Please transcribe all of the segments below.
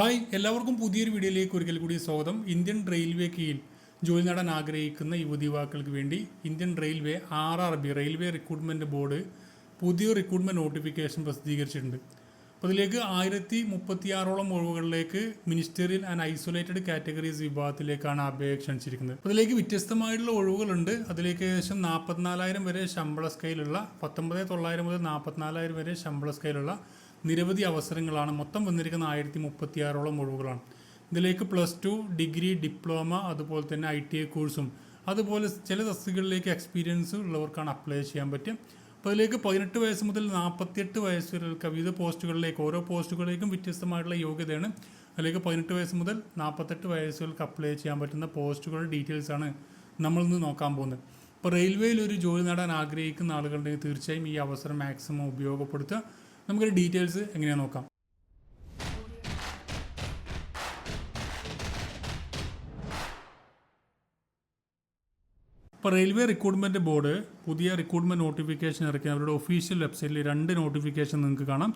Hi എല്ലാവർക്കും പുതിയൊരു വീഡിയോയിലേക്ക് ഒരിക്കൽ കൂടി സ്വാഗതം. ഇന്ത്യൻ റെയിൽവേ കീഴിൽ ജോലി നേടാൻ ആഗ്രഹിക്കുന്ന യുവതിവാക്കൾക്ക് വേണ്ടി Indian railway R R B railway recruitment board പുതിയ റിക്രൂട്ട്മെന്റ് നോട്ടിഫിക്കേഷൻ പ്രസിദ്ധീകരിച്ചിട്ടുണ്ട്. അപ്പോൾ അതിലേക്ക് ആയിരത്തി മുപ്പത്തിയാറോളം ഒഴിവുകളിലേക്ക് മിനിസ്റ്ററിയൽ ആൻഡ് ഐസൊലേറ്റഡ് കാറ്റഗറീസ് വിഭാഗത്തിലേക്കാണ് അപേക്ഷ ക്ഷണിച്ചിരിക്കുന്നത്. അപ്പോൾ അതിലേക്ക് വ്യത്യസ്തമായിട്ടുള്ള ഒഴിവുകളുണ്ട്. അതിലേക്ക് ഏകദേശം നാൽപ്പത്തിനാലായിരം വരെ ശമ്പള സ്കെയിലുള്ള പത്തൊമ്പത് തൊള്ളായിരം മുതൽ നാൽപ്പത്തിനാലായിരം വരെ ശമ്പള സ്കെയിലുള്ള നിരവധി അവസരങ്ങളാണ് മൊത്തം വന്നിരിക്കുന്ന ആയിരത്തി മുപ്പത്തിയാറോളം ഒഴിവുകളാണ്. ഇതിലേക്ക് പ്ലസ് ടു ഡിഗ്രി ഡിപ്ലോമ അതുപോലെ തന്നെ ഐ ടി ഐ കോഴ്സും അതുപോലെ ചില തസ്തികളിലേക്ക് എക്സ്പീരിയൻസ് ഉള്ളവർക്കാണ് അപ്ലൈ ചെയ്യാൻ പറ്റും. അപ്പോൾ അതിലേക്ക് പതിനെട്ട് വയസ്സ് മുതൽ നാൽപ്പത്തിയെട്ട് വയസ്സ് വരെ വിവിധ പോസ്റ്റുകളിലേക്ക് ഓരോ പോസ്റ്റുകളിലേക്കും വ്യത്യസ്തമായിട്ടുള്ള യോഗ്യതയാണ്. അതിലേക്ക് പതിനെട്ട് വയസ്സ് മുതൽ നാൽപ്പത്തെട്ട് വയസ്സുകൾക്ക് അപ്ലൈ ചെയ്യാൻ പറ്റുന്ന പോസ്റ്റുകളുടെ ഡീറ്റെയിൽസാണ് നമ്മളിന്ന് നോക്കാൻ പോകുന്നത്. ഇപ്പോൾ റെയിൽവേയിൽ ഒരു ജോലി നേടാൻ ആഗ്രഹിക്കുന്ന ആളുകളുണ്ടെങ്കിൽ തീർച്ചയായും ഈ അവസരം മാക്സിമം ഉപയോഗപ്പെടുത്തുക. നമുക്കൊരു ഡീറ്റെയിൽസ് എങ്ങനെയാണ് നോക്കാം. ഇപ്പോൾ റെയിൽവേ റിക്രൂട്ട്മെന്റ് ബോർഡ് പുതിയ റിക്രൂട്ട്മെന്റ് നോട്ടിഫിക്കേഷൻ ഇറക്കി അവരുടെ ഒഫീഷ്യൽ വെബ്സൈറ്റിൽ രണ്ട് നോട്ടിഫിക്കേഷൻ നിങ്ങൾക്ക് കാണാം.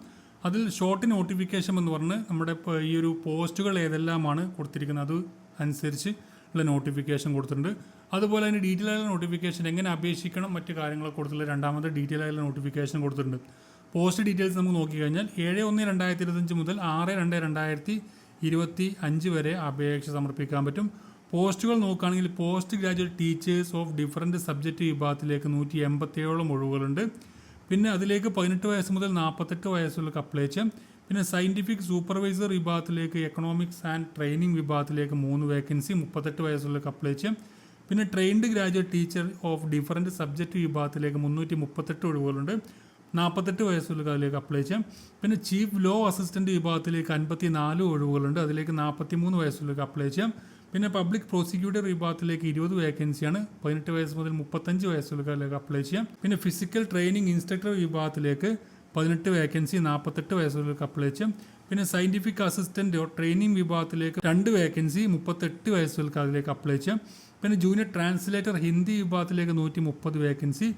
അതിൽ ഷോർട്ട് നോട്ടിഫിക്കേഷൻ എന്ന് പറഞ്ഞ് നമ്മുടെ ഈ ഒരു പോസ്റ്റുകൾ ഏതെല്ലാമാണ് കൊടുത്തിരിക്കുന്നത് അത് അനുസരിച്ച് ഉള്ള നോട്ടിഫിക്കേഷൻ കൊടുത്തിട്ടുണ്ട്. അതുപോലെ തന്നെ ഡീറ്റെയിൽ ആയുള്ള നോട്ടിഫിക്കേഷൻ എങ്ങനെ അപേക്ഷിക്കണം മറ്റ് കാര്യങ്ങളൊക്കെ കൊടുത്തിട്ടുള്ള രണ്ടാമത്തെ ഡീറ്റെയിൽ ആയുള്ള നോട്ടിഫിക്കേഷൻ കൊടുത്തിട്ടുണ്ട്. പോസ്റ്റ് ഡീറ്റെയിൽസ് നമുക്ക് നോക്കിക്കഴിഞ്ഞാൽ ഏഴ് ഒന്ന് രണ്ടായിരത്തി ഇരുപത്തഞ്ച് മുതൽ ആറ് രണ്ട് രണ്ടായിരത്തി ഇരുപത്തി അഞ്ച് വരെ അപേക്ഷ സമർപ്പിക്കാൻ പറ്റും. പോസ്റ്റുകൾ നോക്കുകയാണെങ്കിൽ post graduate teachers of different subject വിഭാഗത്തിലേക്ക് നൂറ്റി എൺപത്തേഴോളം ഒഴിവുകളുണ്ട്. പിന്നെ അതിലേക്ക് പതിനെട്ട് വയസ്സ് മുതൽ നാൽപ്പത്തെട്ട് വയസ്സുള്ളവർക്ക് അപ്ലൈ ചെയ്യാം. പിന്നെ സയന്റിഫിക് സൂപ്പർവൈസർ വിഭാഗത്തിലേക്ക് എക്കണോമിക്സ് ആൻഡ് ട്രെയിനിങ് വിഭാഗത്തിലേക്ക് മൂന്ന് വേക്കൻസി മുപ്പത്തെട്ട് വയസ്സുള്ളവർക്ക് അപ്ലൈ ചെയ്യാം. പിന്നെ trained graduate teacher of different subject വിഭാഗത്തിലേക്ക് മുന്നൂറ്റി മുപ്പത്തെട്ട് ഒഴിവുകളുണ്ട്. നാൽപ്പത്തെട്ട് വയസ്സുള്ള അതിലേക്ക് അപ്ലൈ ചെയ്യാം. പിന്നെ ചീഫ് ലോ അസിസ്റ്റന്റ് വിഭാഗത്തിലേക്ക് അൻപത്തി നാല് ഒഴിവുകളുണ്ട്. അതിലേക്ക് നാൽപ്പത്തി മൂന്ന് വയസ്സുള്ളവർക്ക് അപ്ലൈ ചെയ്യാം. പിന്നെ പബ്ലിക് പ്രോസിക്യൂട്ടർ വിഭാഗത്തിലേക്ക് ഇരുപത് വേക്കൻസിയാണ് പതിനെട്ട് വയസ്സ് മുതൽ മുപ്പത്തഞ്ച് വയസ്സുള്ളവർക്ക് അപ്ലൈ ചെയ്യാം. പിന്നെ ഫിസിക്കൽ ട്രെയിനിങ് ഇൻസ്ട്രക്ടർ വിഭാഗത്തിലേക്ക് പതിനെട്ട് വേക്കൻസി നാൽപ്പത്തെട്ട് വയസ്സുള്ളവർക്ക് അപ്ലൈ ചെയ്യാം. പിന്നെ സയന്റിഫിക് അസിസ്റ്റന്റ് ട്രെയിനിങ് വിഭാഗത്തിലേക്ക് രണ്ട് വേക്കൻസി മുപ്പത്തെട്ട് വയസ്സുകൾക്ക് അതിലേക്ക് അപ്ലൈ ചെയ്യാം. പിന്നെ ജൂനിയർ ട്രാൻസ്ലേറ്റർ ഹിന്ദി വിഭാഗത്തിലേക്ക് നൂറ്റി മുപ്പത് വേക്കൻസി.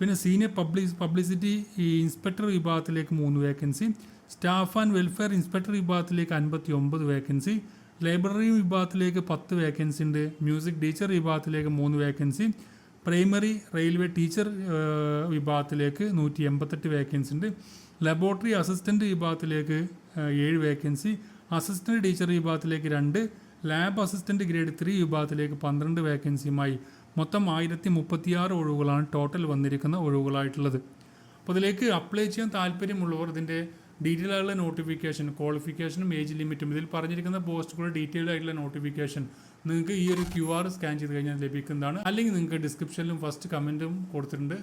പിന്നെ സീനിയർ പബ്ലിക് പബ്ലിസിറ്റി ഇൻസ്പെക്ടർ വിഭാഗത്തിലേക്ക് മൂന്ന് vacancy. Staff and welfare inspector വിഭാഗത്തിലേക്ക് അൻപത്തി ഒമ്പത് വേക്കൻസി. ലൈബ്രറി വിഭാഗത്തിലേക്ക് പത്ത് വേക്കൻസി ഉണ്ട്. മ്യൂസിക് ടീച്ചർ വിഭാഗത്തിലേക്ക് മൂന്ന് വേക്കൻസി പ്രൈമറി റെയിൽവേ ടീച്ചർ വിഭാഗത്തിലേക്ക് നൂറ്റി എൺപത്തെട്ട് വേക്കൻസി ഉണ്ട്. ലബോറട്ടറി അസിസ്റ്റന്റ് വിഭാഗത്തിലേക്ക് ഏഴ് വേക്കൻസി അസിസ്റ്റന്റ് ടീച്ചർ വിഭാഗത്തിലേക്ക് രണ്ട് ലാബ് അസിസ്റ്റന്റ് ഗ്രേഡ് ത്രീ വിഭാഗത്തിലേക്ക് പന്ത്രണ്ട് വേക്കൻസിയുമായി മൊത്തം ആയിരത്തി മുപ്പത്തിയാറ് ഒഴിവുകളാണ് ടോട്ടൽ വന്നിരിക്കുന്ന ഒഴിവുകളായിട്ടുള്ളത്. അപ്പോൾ ഇതിലേക്ക് അപ്ലൈ ചെയ്യാൻ താല്പര്യമുള്ളവർ ഇതിന്റെ ഡീറ്റെയിൽ നോട്ടിഫിക്കേഷൻ ക്വാളിഫിക്കേഷനും ഏജ് ലിമിറ്റും ഇതിൽ പറഞ്ഞിരിക്കുന്ന പോസ്റ്റുകളുടെ ഡീറ്റെയിൽഡ് ആയിട്ടുള്ള നോട്ടിഫിക്കേഷൻ നിങ്ങൾക്ക് ഈ ഒരു ക്യു ആർ സ്കാൻ ചെയ്ത് കഴിഞ്ഞാൽ ലഭിക്കുന്നതാണ്. അല്ലെങ്കിൽ നിങ്ങൾക്ക് ഡിസ്ക്രിപ്ഷനിലും ഫസ്റ്റ് കമന്റും കൊടുത്തിട്ടുണ്ട്.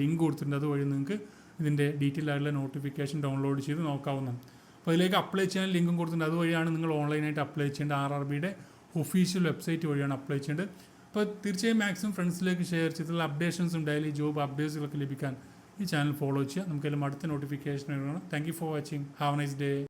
ലിങ്ക് കൊടുത്തിട്ടുണ്ട്. അതുവഴി നിങ്ങൾക്ക് ഇതിന്റെ ഡീറ്റെയിൽ ആയിട്ടുള്ള നോട്ടിഫിക്കേഷൻ ഡൗൺലോഡ് ചെയ്ത് നോക്കാവുന്നതാണ്. അപ്പോൾ അതിലേക്ക് അപ്ലൈ ചെയ്യാൻ ലിങ്കും കൊടുത്തിട്ടുണ്ട്. അതുവഴിയാണ് നിങ്ങൾ ഓൺലൈനായിട്ട് അപ്ലൈ ചെയ്യേണ്ടത്. ആർ ആർ ബിയുടെ ഒഫീഷ്യൽ വെബ്സൈറ്റ് വഴിയാണ് അപ്ലൈ ചെയ്യേണ്ടത്. അപ്പോൾ തീർച്ചയായും മാക്സിമം ഫ്രണ്ട്സിലേക്ക് ഷെയർ ചെയ്തിട്ടുള്ള അപ്ഡേഷൻസും ഡെയിലി ജോബ് അപ്ഡേറ്റ്സുകളൊക്കെ ലഭിക്കാൻ ഈ ചാനൽ ഫോളോ ചെയ്യുക. നമുക്കെല്ലാം അടുത്ത notification thank you for watching have nice day